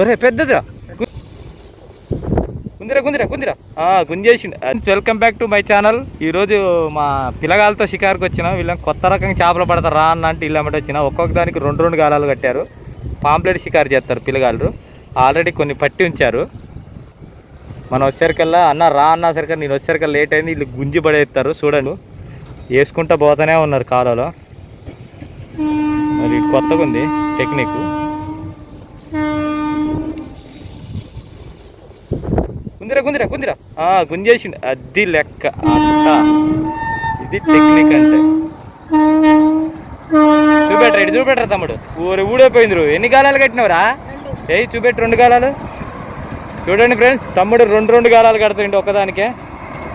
ఒరే పెద్దదిరా. కుందిరా కుందిరా కుందిరా గుంజేసిండు. Welcome back to my channel. ఈరోజు మా పిల్లగాలతో షికారుకు వచ్చిన వీళ్ళని కొత్త రకంగా చేపలు పడతారు రా అన్న అంటే ఇల్లమ్మటి వచ్చిన. ఒక్కొక్క దానికి రెండు రెండు గాలాలు కట్టారు. పాంప్లెట్ షికారు చేస్తారు పిల్లగాళ్ళు. ఆల్రెడీ కొన్ని పట్టి ఉంచారు. మనం వచ్చేసరికల్లా అన్న రా అన్న సరికల్లా నేను వచ్చేసరికల్లా లేట్ అయింది. వీళ్ళు గుంజి పడేస్తారు చూడండి. వేసుకుంటూ పోతూనే ఉన్నారు కాలలో మరి కొత్తగా ఉంది టెక్నిక్. కుందిరా కుందిరా కుందిరా ఆ, గుంజేసిండు. అది లెక్క. ఇది టెక్నిక్ అంటే చూపెట్టరా ఇటు చూపెట్టరా తమ్ముడు. ఊరు ఊడైపోయింది రూ. ఎన్ని గాలాలు కట్టినవరా? ఏయ్ చూపెట్టు రెండు గాలాలు. చూడండి ఫ్రెండ్స్ తమ్ముడు రెండు రెండు గాలాలు కడతాయండి ఒక్కదానికే.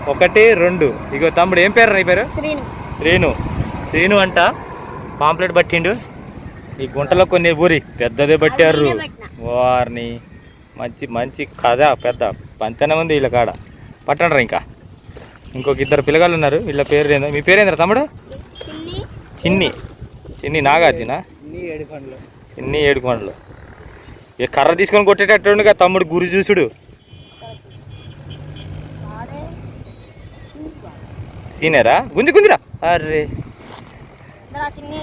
ఒకటి రెండు. ఇగో తమ్ముడు ఏం పేరు నీ పేరు? శ్రీను. శ్రీను. అంట. పాంప్లెట్ పట్టిండు. ఈ గుంటలో కొన్ని ఊరి పెద్దదే పట్టారు. వారిని మంచి మంచి కథ పెద్ద. పంతనే ఉంది వీళ్ళ కాడ. పట్టండ్రా ఇంకా. ఇంకొక ఇద్దరు పిల్లగాళ్ళు ఉన్నారు. వీళ్ళ పేరు ఏందో మీ పేరు ఏంద్రా తమ్ముడు? చిన్ని. చిన్ని. చిన్ని నాగార్జున? చిన్ని ఏడు కొండలు ఇక కర్ర తీసుకొని కొట్టేటట్టుండగా తమ్ముడు గురి చూసుడు. వాడే సీనియరా? గుంజి గుంజిరా. అరే దరా చిన్ని.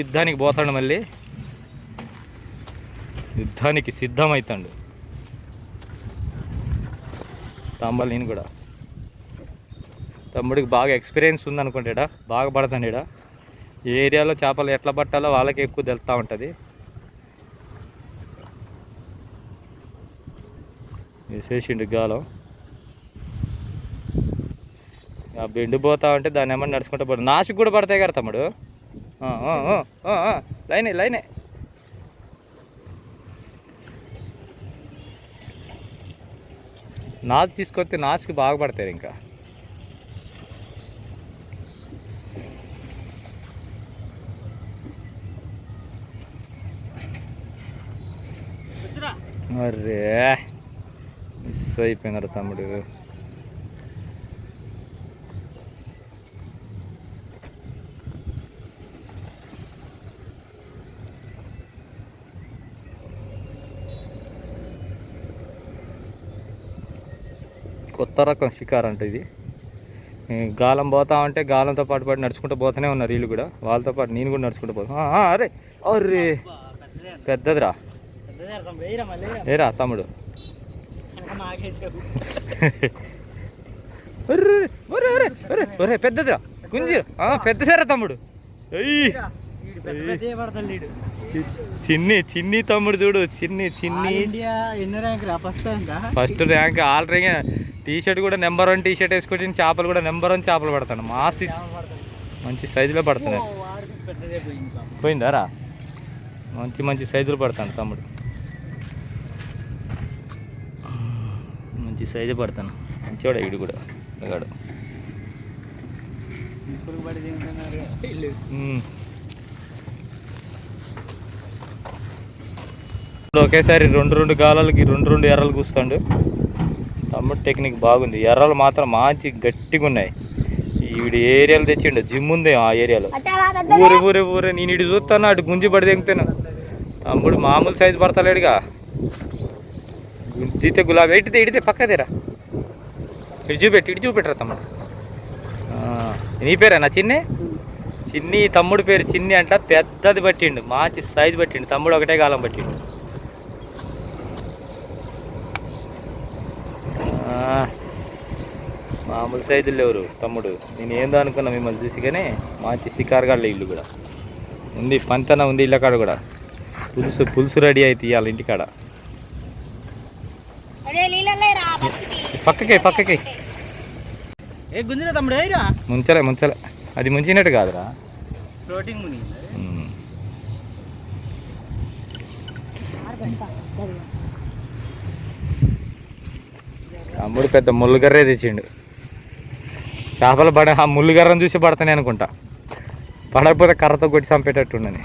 యుద్ధానికి పోతాడు మళ్ళీ. యుద్ధానికి సిద్ధమవుతాడు తమ్ముడు నేను కూడా. తమ్ముడికి బాగా ఎక్స్పీరియన్స్ ఉందనుకుంటాడా బాగా పడతాడా ఏ ఏరియాలో చేపలు ఎట్లా పట్టాలో వాళ్ళకి ఎక్కువ తెలుస్తూ ఉంటుంది. వేసేసిండు గాలం. ఆ బెండు పోతా ఉంటే దాన్ని ఏమన్నా నడుచుకుంటూ పోడు నాశకు కూడా పడతాయి కదా తమ్ముడు? లైనే లైనే. నాసు తీసుకొస్తే నాసుకి బాగా పడతాయి ఇంకా అరే మిస్ అయిపోయినారు తమ్ముడు. కొత్త రకం షికార్ అంట ఇది. గాలం పోతా ఉంటే గాలంతో పాటు పాటు నడుచుకుంటూ పోతూనే ఉన్నారు వీళ్ళు కూడా. వాళ్ళతో పాటు నేను కూడా నడుచుకుంటూ పోతాను అరే అరే పెద్దదిరా. ఏరా తమ్ముడు? ఒర్రే, పెద్దదిరా. గుంజి తమ్ముడు వీడు పెద్ద పడతాడు వీడు చిన్ని చిన్ని తమ్ముడు చూడు. చిన్ని చిన్ని. First rank all rank. T shirt కూడా నెంబర్ వన్ టీ షర్ట్ వేసుకొచ్చిన చేపలు కూడా నెంబర్ వన్ చేపలు పడతాను. మాస్ మంచి సైజులో పడుతున్నాయి. పోయిందారా? మంచి మంచి సైజులు పడతాను తమ్ముడు. మంచి సైజు పడతాను. మంచివాడు ఇడు కూడా. మ్మ్. ఒకేసారి రెండు రెండు గాలాలకి రెండు రెండు ఎర్రలు కూస్తాడు. తమ్ముడు టెక్నిక్ బాగుంది. ఎర్రలు మాత్రం మంచి గట్టిగా ఉన్నాయి ఈవిడ ఏరియాలో తెచ్చిండు. జిమ్ ఉంది ఆ ఏరియాలో. ఊరే ఊరే ఊరే. నేను ఇటు చూస్తాను అటు గుంజి పడి దిగుతాను తమ్ముడు మామూలు సైజు పడతలేడుగా. తీతే గులాబీ. ఇటుతే ఇడితే పక్కదేరా ఇటు చూపెట్టి ఇటు చూపెట్టరా తమ్ముడు. నీ పేరేనా చిన్ని? చిన్ని తమ్ముడు పేరు చిన్ని అంట. పెద్దది పట్టిండు. మంచి సైజు పట్టిండు. తమ్ముడు ఒకటే కాలం పట్టిండు. మామూలు సైజులు లేవురు తమ్ముడు. నేను ఏందో అనుకున్నా మిమ్మల్ని చూసి కానీ మంచి షికారుగాళ్ళ ఇల్లు కూడా. ఉంది పంతన ఉంది ఇళ్ళ కాడ కూడా. పులుసు పులుసు రెడీ అయితే ఇవాళ ఇంటికాడ పక్కకి పక్కకి. ఏ గుంజిన తమ్ముడు ఏరా ముంచలే ముంచలే. అది ముంచినట్టు కాదురా. ప్రోటీన్ ముని ఉమ్. తమ్ముడు పెద్ద ముళ్ళుగర్రే తెచ్చిండు. చేపలు పడ ఆ ముళ్ళుగర్రను చూసి పడతానే అనుకుంటా. పడకపోతే కర్రతో కొట్టి చంపేటట్టుండని.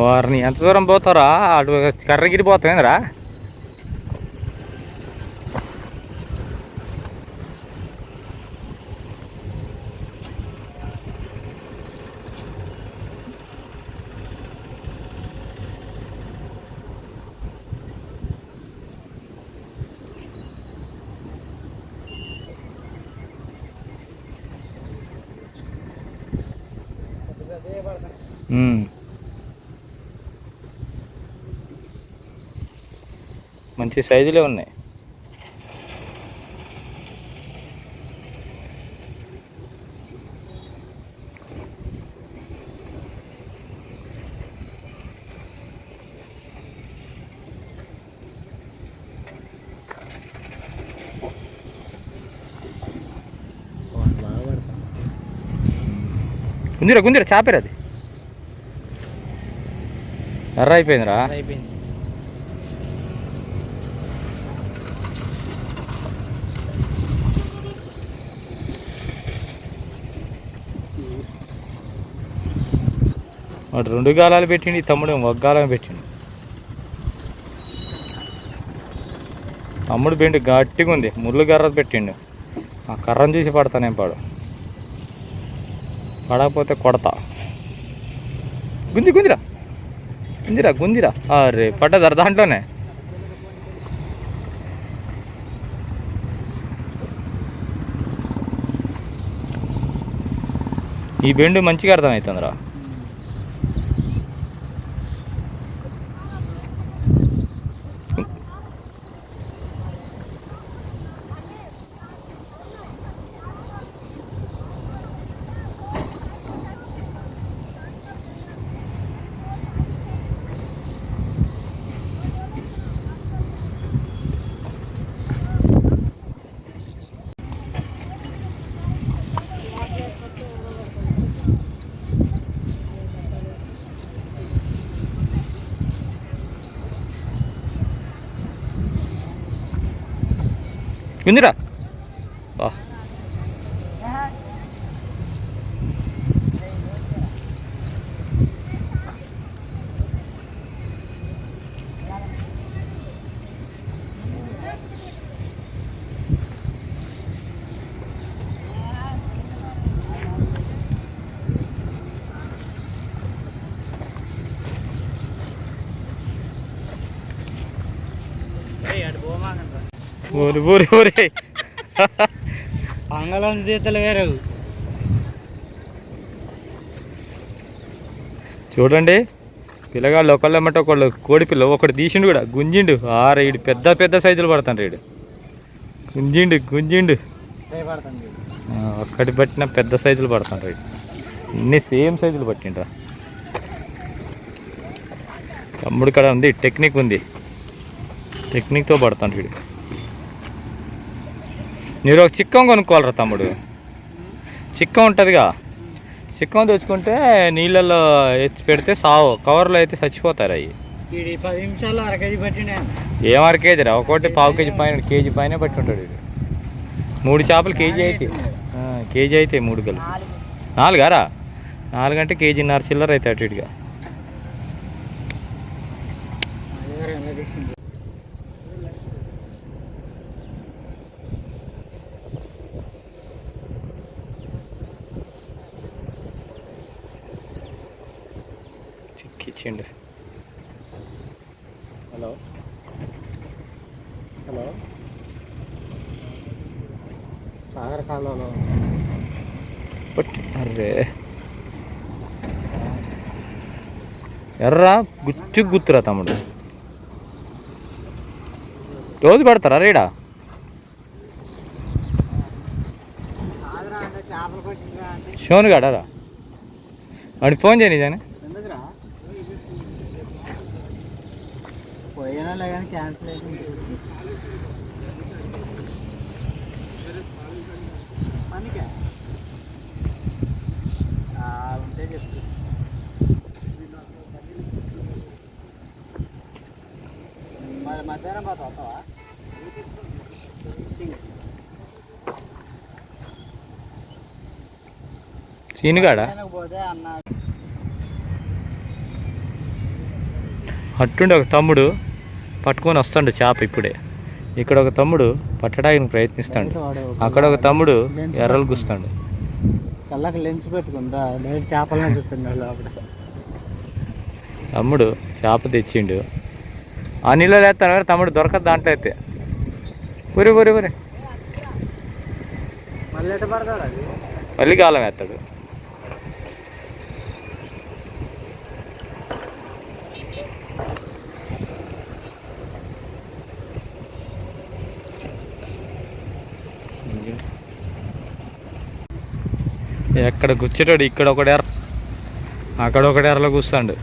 వారిని ఎంత దూరం పోతారా అటు కర్రగిరి పోతుందిరా మంచి సైజులే ఉన్నాయి. బాగా పడతాం గుందిరా గుందిరా చాపేరు అది. ఎర్ర అయిపోయిందిరా. అయిపోయింది. వాడు రెండు గాలాలు పెట్టిండు తమ్ముడు ఒక గాలం పెట్టిండు. తమ్ముడు బెండు గట్టిగా ఉంది ముళ్ళు కర్ర పెట్టిండు. ఆ కర్రను చూసి పడతానేం పాడు. పడకపోతే కొడతా. గుంజి గుంజిరా. గుంజిరా గుంజిరా. అరే పడ్డదారు దాంట్లోనే? ఈ బెండు మంచిగా అర్థమవుతుందిరా. గుంజిరా బా ఊరి ఊరి ఊరి. పంగళం జీతలు వేరు. చూడండి. పిల్లగాళ్ళు ఒకళ్ళు ఎమ్మట ఒకళ్ళు కోడి పిల్ల ఒకటి తీసిండు కూడా గుంజిండు. ఆరు ఈడు పెద్ద పెద్ద సైజులు పడతాడు ఈడు గుంజిండు గుంజిండు. ఒక్కటి పట్టిన పెద్ద సైజులు పడతాడు ఈడు అన్ని సేమ్ సైజులు పట్టిండ్రా. తమ్ముడు కాడ ఉంది టెక్నిక్ ఉంది. టెక్నిక్తో పడతాడు వీడు మీరు ఒక చిక్కం కొనుక్కోవాలరా తమ్ముడు. చిక్కం ఉంటుందిగా. చిక్కం తెచ్చుకుంటే నీళ్ళల్లో ఎత్తి పెడితే సావు కవర్లో అయితే చచ్చిపోతారు అవి ఇది పది నిమిషాల్లో అర కేజీ పట్టిండే ఏం అర కేజీ రా? ఒకటి పావు కేజీ పైన కేజీ పైన పట్టి ఉంటాడు వీడు. మూడు చేపలు కేజీ అయితే. కేజీ అయితే మూడు గలు. నాలుగారా? నాలుగంటే కేజీన్నర చిల్లర అయితే అటు ఇటుగా. చిక్కిచ్చిండు హలో. హలో. సాగర కాలంలో అర్రే. ఎర్రా గుచ్చు గుర్తురా తమ్ముడు. రోజు పడతారా రేడా? షోన్ గాడారా వాడికి ఫోన్ చేయని కానీ క్యాన్సిల్ ఉంటే మరి మధ్యాహ్నం పాత వస్తావా? సీనుగాడా అట్టుండి ఒక తమ్ముడు. పట్టుకొని వస్తాడు చేప ఇప్పుడే. ఇక్కడ ఒక తమ్ముడు పట్టడానికి ప్రయత్నిస్తాడు. అక్కడ ఒక తమ్ముడు ఎర్రలు గుస్తాడు. కళ్ళకి లెన్స్ పెట్టుకుందా? డైరెక్ట్ చేపలనే చూస్తున్నాడు తమ్ముడు చేప తెచ్చిండు. ఆ నీళ్ళు మరి తమ్ముడు దొరకదు దాంట్లో అయితే. పురి పురి పురి. మళ్ళీ గాలం వేస్తాడు. ఎక్కడ కూర్చుంటాడు? ఇక్కడ ఒకటి ఎర్ర అక్కడ ఒకటి ఎర్రలో కూస్తాడు.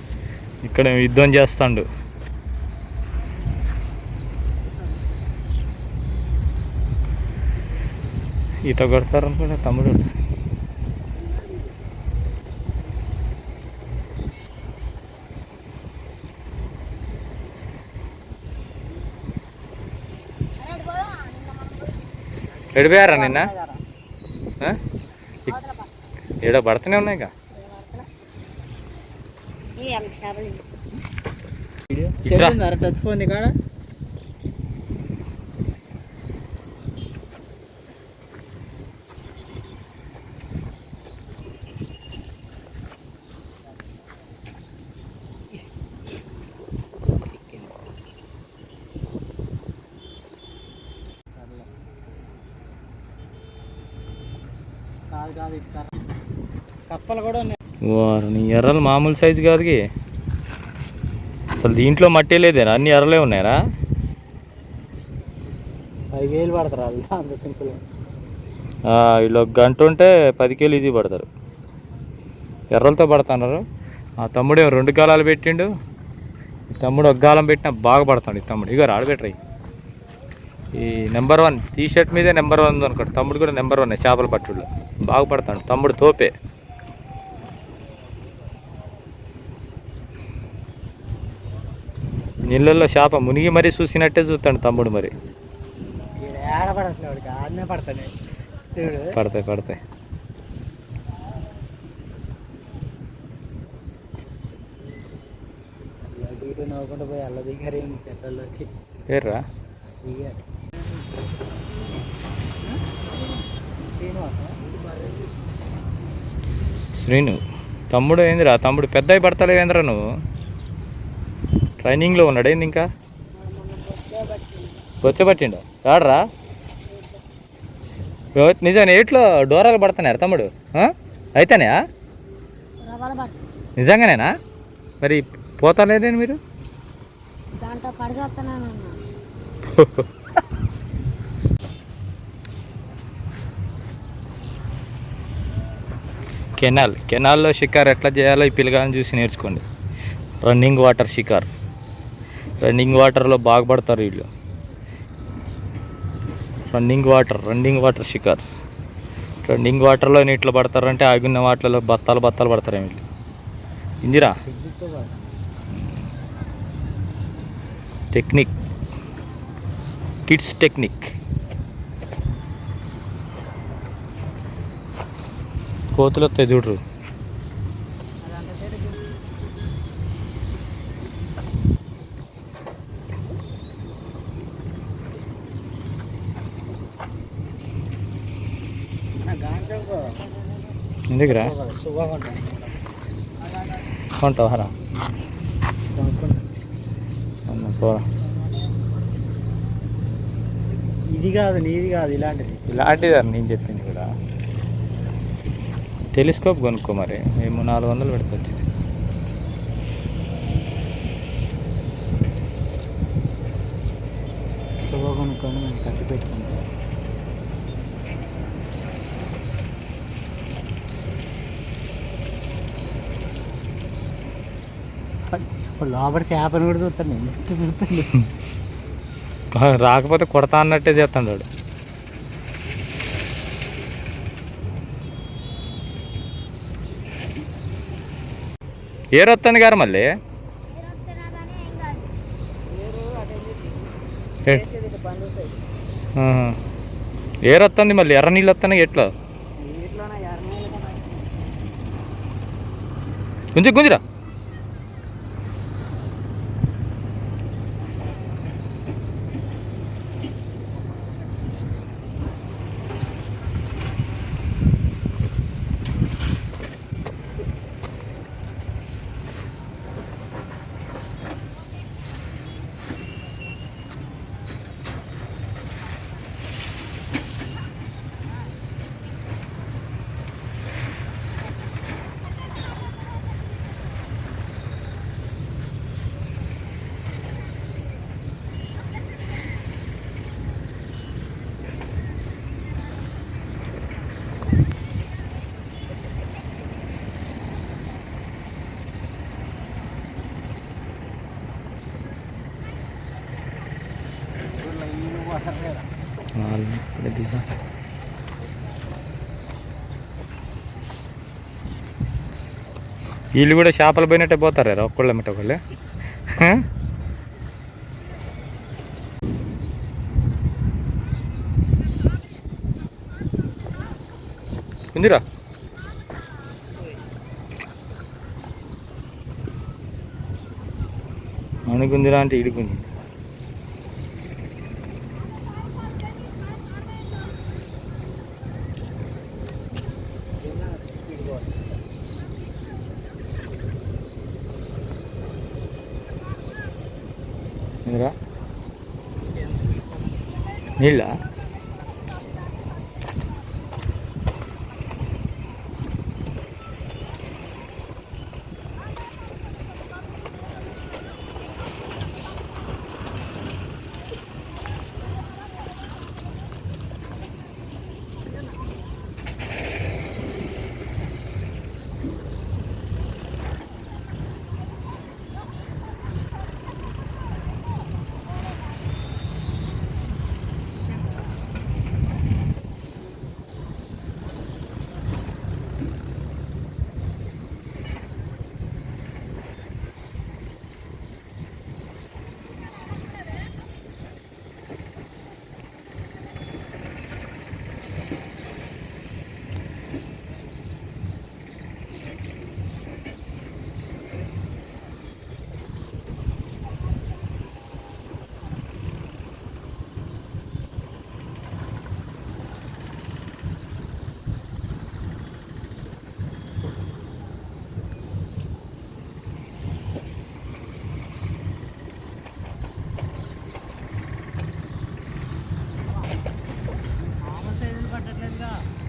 ఇక్కడ యుద్ధం చేస్తాడు. ఈత కొడతారు తమ్ముడు. ఎడిపోయారా నిన్న? ఈడ పడుతూనే ఉన్నాయి ఇక ఏ అమ్మ చేపలు ఇట్రా. చెప్పిందారా టచ్ ఫోన్ కాడ కాదు కాదు. కప్పలు కూడా ఉన్నాయి. ఎర్రలు మామూలు సైజు కాదుకి. అసలు దీంట్లో మట్టి లేదేనా అన్ని ఎర్రలే ఉన్నాయరా? పది వేలు పడతారు అంత సింపుల్. వీళ్ళు ఒక గంట ఉంటే పది కేలు ఈజీ పడతారు. ఎర్రలతో పడుతున్నారు. ఆ తమ్ముడు ఏమో రెండు గాలాలు పెట్టిండు. ఈ తమ్ముడు ఒక గాలం పెట్టినా బాగా పడతాడు ఈ తమ్ముడు. ఇగో ఆడబెట్టరు ఈ నెంబర్ వన్ టీ షర్ట్ మీదే నెంబర్ వన్ అనుకోండి. తమ్ముడు కూడా నెంబర్ వన్ చేపల పట్టుల్లో బాగా పడతాడు తమ్ముడు తోపే. నీళ్ళల్లో చేప మునిగి మరీ చూసినట్టే చూస్తాడు తమ్ముడు మరి. పడతాయి పడతాయి. పేర్రా శ్రీను తమ్ముడు ఏందిరా? తమ్ముడు పెద్దవి పడతలేవేంద్రా నువ్వు? ట్రైనింగ్లో ఉన్నాడు ఏంది ఇంకా? వచ్చేపట్టిండు రాడరా? నిజాన్ని ఏట్లో డోరాలు పడుతున్నారా తమ్ముడు? అయితేనే నిజంగానేనా? మరి పోతలేదేంటి మీరు? కెనాల్. కెనాల్లో షికార్ ఎట్లా చేయాలో ఈ పిల్లగాని చూసి నేర్చుకోండి. రన్నింగ్ వాటర్ షికార్. రన్నింగ్ వాటర్లో బాగుపడతారు వీళ్ళు. రన్నింగ్ వాటర్ రన్నింగ్ వాటర్ షికార్. రన్నింగ్ వాటర్లో నీటిలో పడతారంటే ఆగిన వాటర్లో బత్తాలు బత్తాలు పడతారు వీళ్ళు. ఇందిరా? టెక్నిక్. Kids technique. కోతులు వస్తాయి చూడరు ఎందుకురా కొంటావా రా అన్న పోరా. ఇది కాదు నీది కాదు ఇలాంటిది. ఇలాంటిది నేను చెప్పింది కూడా. టెలిస్కోప్ కొనుక్కో మరి మేము నాలుగు వందలు పెడితే వచ్చింది. శుభ కొనుక్కొని మేము కట్టి పెట్టుకుంటాం లోపల చేపను కూడా చూస్తాను నేను. చూస్తాను రాకపోతే కొడతా అన్నట్టే చేస్తాడు వాడు. ఏరొస్తుంది గారు మళ్ళీ? ఏ- ఆహా. ఏరొస్తుంది మళ్ళీ? ఎర్ర నీళ్ళు వస్తున్నాయి ఎట్లా? గుంజి గుంజిరా నాలుగు ఇక్కడ దిగా. వీళ్ళు కూడా చేపలు పోయినట్టే పోతారా ఒక్కళ్ళ మిట్ట ఒకళ్ళే ఉందిరా. అనుకుందిరా అంటే ఇడుకుంది ఇందిరా నీళ్ళ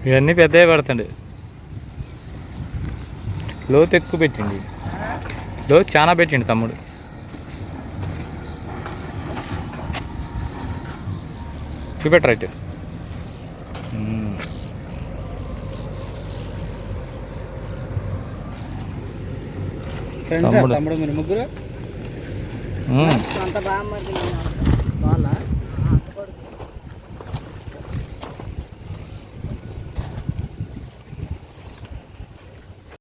ఇవన్నీ పెద్దవి పడతాడు లోతు ఎక్కువ పెట్టిండి. లోతు చాలా పెట్టిండు తమ్ముడు. చూపెట్టరా ఇటు. తమ్ముడు. మీరు ముగ్గురు. అంత బాగా